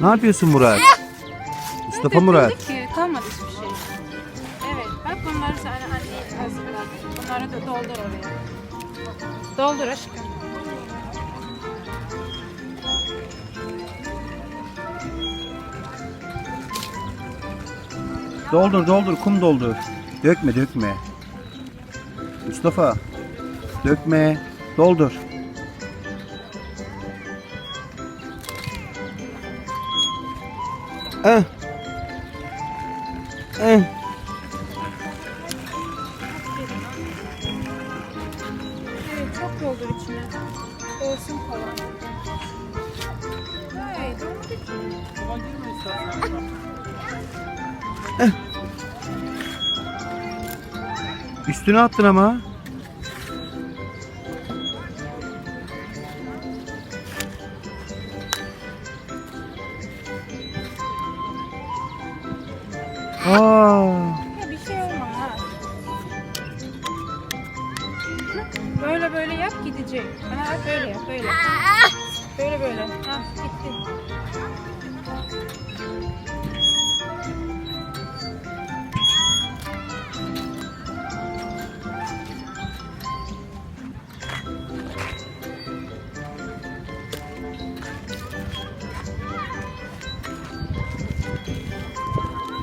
Ne yapıyorsun Murat? Mustafa Murat. Ki kalmadı hiçbir şey. Evet bak bunları sana anne hazırladı. Bunları da doldur oraya. Doldur aşkım. Doldur doldur kum doldur. Dökme dökme. Mustafa. Dökme. Doldur. Eh. Eh. Evet çok doldur içine. Olsun falan. Hey ki. Üstüne attın ama. Aa, bir şey olmaz. Böyle böyle yap gidecek. Ha böyle yap böyle. Böyle böyle. Ha gitti.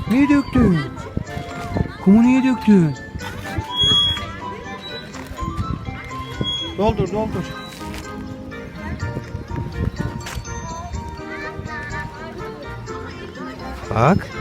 Niye döktün? Kumu niye döktün? Doldur doldur. Bak.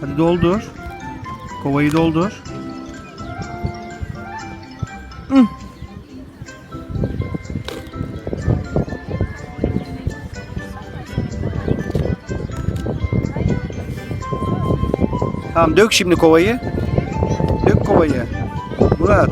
Hadi doldur. Kovayı doldur. Hı. Tamam dök şimdi kovayı. Dök kovayı. Murat.